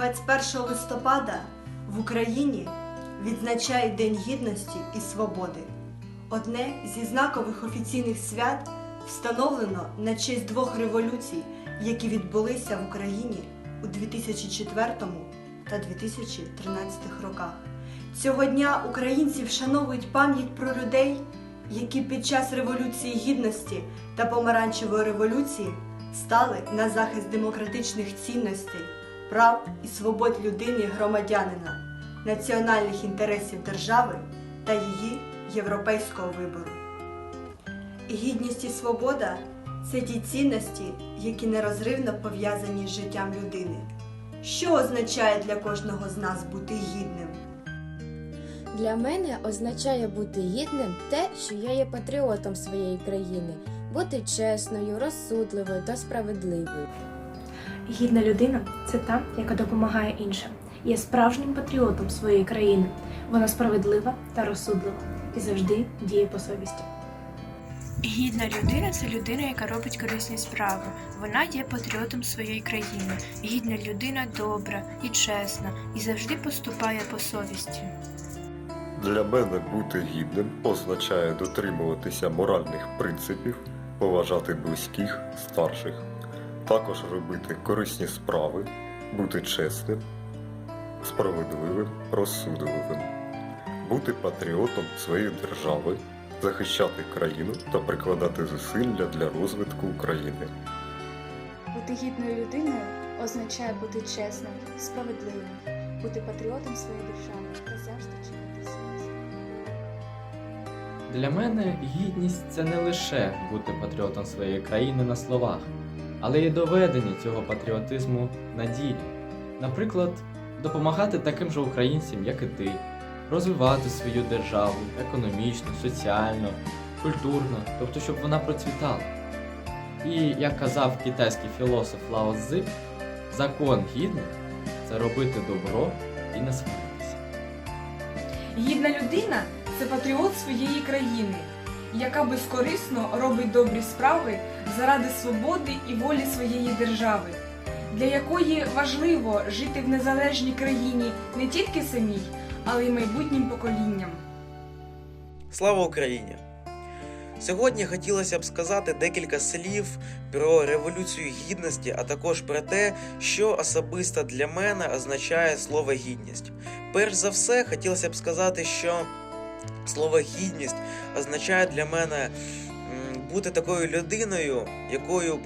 21 листопада в Україні відзначають День Гідності і Свободи. Одне зі знакових офіційних свят встановлено на честь двох революцій, які відбулися в Україні у 2004 та 2013 роках. Цього дня українці вшановують пам'ять про людей, які під час Революції Гідності та Помаранчевої революції стали на захист демократичних цінностей, прав і свобод людини і громадянина, національних інтересів держави та її європейського вибору. Гідність і свобода це ті цінності, які нерозривно пов'язані з життям людини. Що означає для кожного з нас бути гідним? Для мене означає бути гідним те, що я є патріотом своєї країни, бути чесною, розсудливою та справедливою. Гідна людина це та, яка допомагає іншим, є справжнім патріотом своєї країни. Вона справедлива та розсудлива і завжди діє по совісті. Гідна людина це людина, яка робить корисні справи. Вона є патріотом своєї країни. Гідна людина добра і чесна і завжди поступає по совісті. Для мене бути гідним означає дотримуватися моральних принципів, поважати близьких, старших, також робити корисні справи, бути чесним, справедливим, розсудливим, бути патріотом своєї держави, захищати країну та прикладати зусилля для розвитку України. Бути гідною людиною означає бути чесним, справедливим, бути патріотом своєї держави та завжди чинити свій. Для мене гідність це не лише бути патріотом своєї країни на словах, але й доведення цього патріотизму на ділі. Наприклад, допомагати таким же українцям, як і ти, розвивати свою державу економічно, соціально, культурно, тобто, щоб вона процвітала. І як казав китайський філософ Лао Цзи, закон гідних це робити добро і не. Гідна людина це патріот своєї країни, яка безкорисно робить добрі справи заради свободи і волі своєї держави, для якої важливо жити в незалежній країні не тільки самій, але й майбутнім поколінням. Слава Україні! Сьогодні хотілося б сказати декілька слів про Революцію Гідності, а також про те, що особисто для мене означає слово гідність. Перш за все, хотілося б сказати, що слово гідність означає для мене бути такою людиною, якою б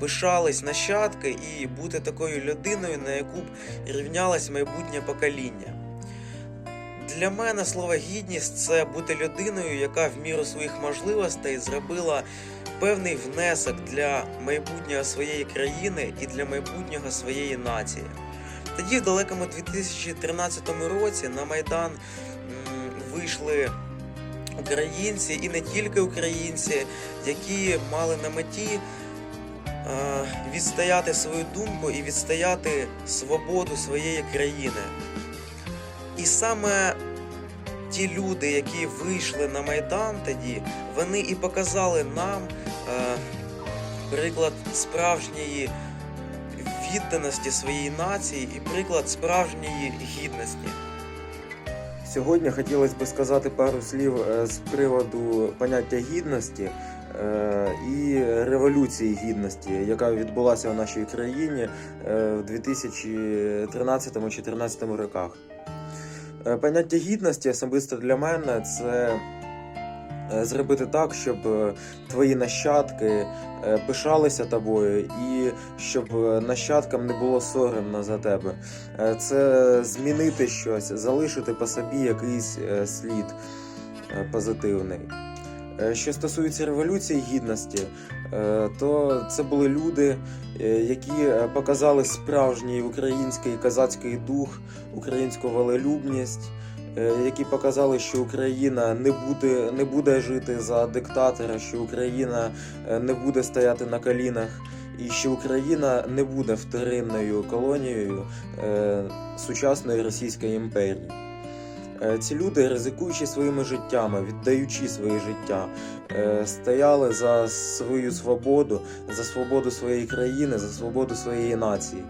пишались нащадки, і бути такою людиною, на яку б рівнялось майбутнє покоління. Для мене слово гідність це бути людиною, яка в міру своїх можливостей зробила певний внесок для майбутнього своєї країни і для майбутнього своєї нації. Тоді, в далекому 2013 році, на Майдан вийшли українці і не тільки українці, які мали на меті е, відстояти свою думку і відстояти свободу своєї країни. І саме ті люди, які вийшли на Майдан тоді, вони і показали нам е, приклад справжньої відданості своїй нації і приклад справжньої гідності. Сьогодні хотілося б сказати пару слів е, з приводу поняття гідності е, і революції гідності, яка відбулася в нашій країні е, в 2013-2014 роках. Поняття гідності особисто для мене це зробити так, щоб е, твої нащадки е, пишалися тобою, і щоб е, нащадкам не було соромно за тебе. Е, Це змінити щось, залишити по собі якийсь е, слід е, позитивний. Е, Що стосується революції гідності, е, то це були люди, е, які е, показали справжній український козацький дух, українську волелюбність, е, які показали, що Україна не буде, не буде жити за диктатора, що Україна е, не буде стояти на колінах, і що Україна не буде вторинною колонією е, сучасної Російської імперії. Е, Ці люди, ризикуючи своїми життями, віддаючи своє життя, е, стояли за свою свободу, за свободу своєї країни, за свободу своєї нації.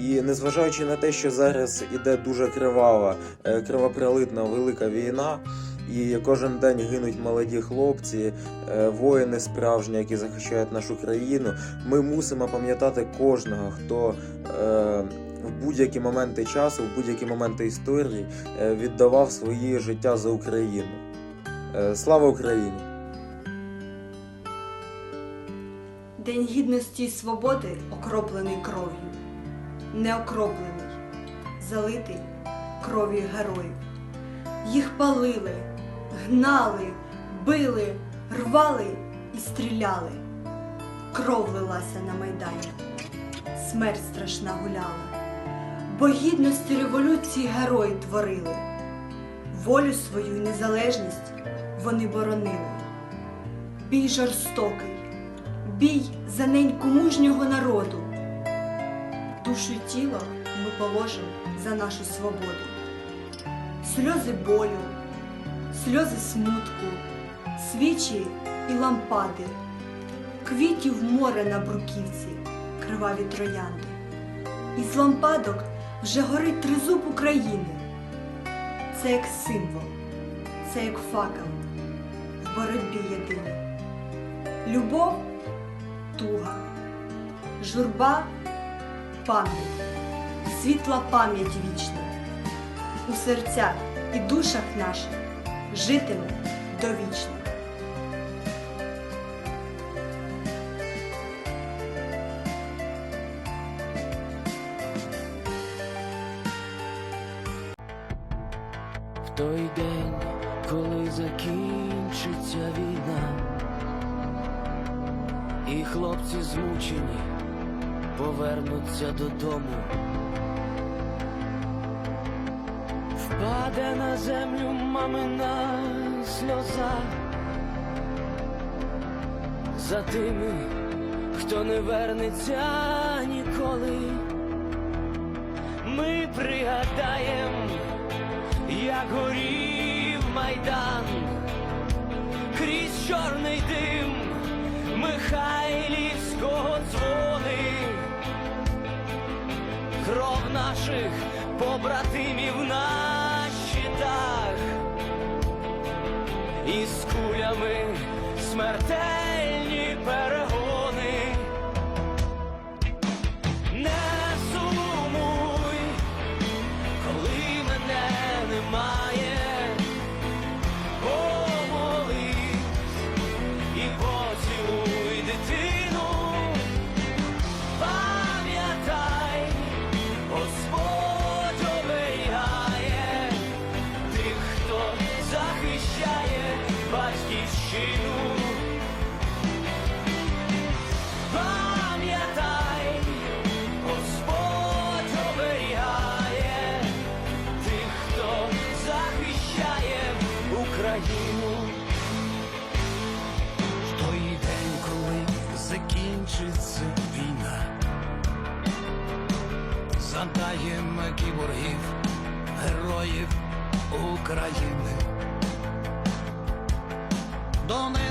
І незважаючи на те, що зараз іде дуже кривава, е, кривопролитна велика війна, і кожен день гинуть молоді хлопці, е, воїни справжні, які захищають нашу країну, ми мусимо пам'ятати кожного, хто е, в будь-які моменти часу, в будь-які моменти історії віддавав свої життя за Україну. Слава Україні! День гідності і свободи окроплений кров'ю, не окроплений, залитий кров'ю героїв. Їх палили, гнали, били, рвали і стріляли. Кров лилася на майдані, смерть страшна гуляла, бо гідності революції герої творили, волю свою і незалежність вони боронили. Бій жорстокий, бій за неньку мужнього народу. Душу й тіло ми положимо за нашу свободу. Сльози болю, сльози смутку, свічі і лампади, квітів море на бруківці, криваві троянди. Із лампадок вже горить тризуб України. Це як символ, це як факел в боротьбі єдиній. Любов туга, журба пам'ять, світла пам'ять вічна. У серцях і душах наших житиме довічно. В той день, коли закінчиться війна, і хлопці змучені повернуться додому. Впаде на землю мамина сльоза за тими, хто не вернеться ніколи. Ми пригадаєм, як горів майдан, крізь чорний дим Михайлівського дзвони, кров наших побратимів на щитах, із кулями смертельні України. Донецького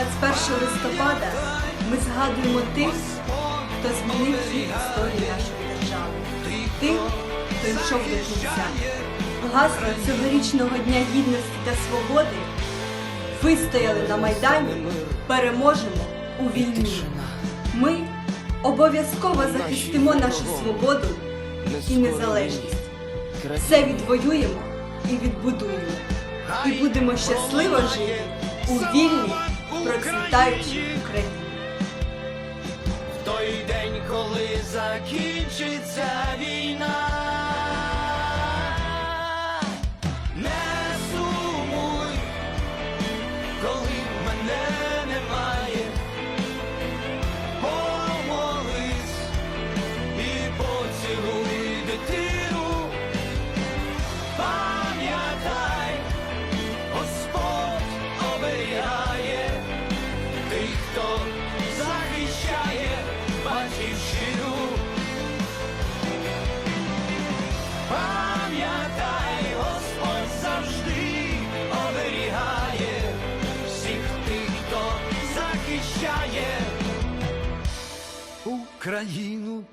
21 листопада ми згадуємо тих, хто змінив хід історії нашої держави, тих, хто йшов до кінця. Гасло цьогорічного Дня гідності та свободи вистояли на Майдані, переможемо у війні. Ми обов'язково захистимо нашу свободу і незалежність. Все відвоюємо і відбудуємо. І будемо щасливо жити у вільній, процвітаючій Україні. В той день, коли закінчиться війна, хто захищає Україну.